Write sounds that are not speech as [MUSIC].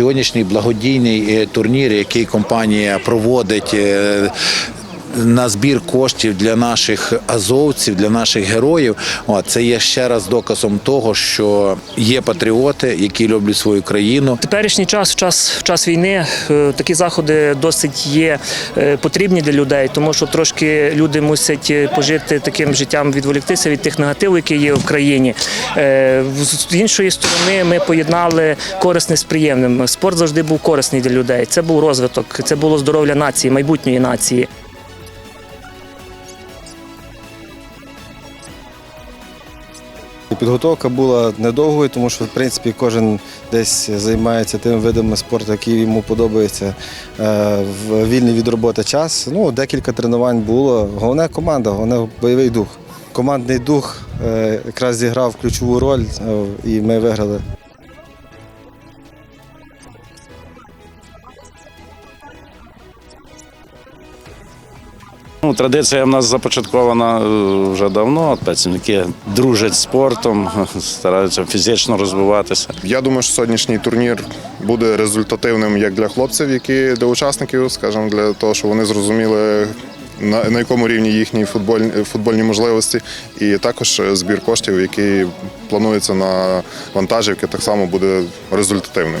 сьогоднішній благодійний е, турнір, який компанія проводить. На збір коштів для наших азовців, для наших героїв, це є ще раз доказом того, що є патріоти, які люблять свою країну, Теперішній час, час, в час війни, е, такі заходи досить є е, потрібні для людей, тому що трошки люди мусять е, пожити таким життям, відволіктися від тих негативів, які є в країні. З іншої сторони, ми поєднали корисне з приємним. Спорт завжди був корисний для людей. Це був розвиток, це було здоров'я нації, майбутньої нації. Підготовка була недовгою, тому що в принципі кожен десь займається тим видами спорту, який йому подобаються е, в вільний від роботи час. Ну, декілька тренувань було. Головне команда, головне бойовий дух. Командний дух е, якраз зіграв ключову роль, е, і ми виграли. Ну, традиція в нас започаткована е, вже давно. Працівники дружать спортом, [LAUGHS] стараються фізично розвиватися. Я думаю, що сьогоднішній турнір буде результативним як для хлопців, які для учасників, скажімо, для того, щоб вони зрозуміли. На, на якому рівні їхні футбольні, футбольні можливості, і також збір коштів, який планується на вантажівки, так само буде результативним.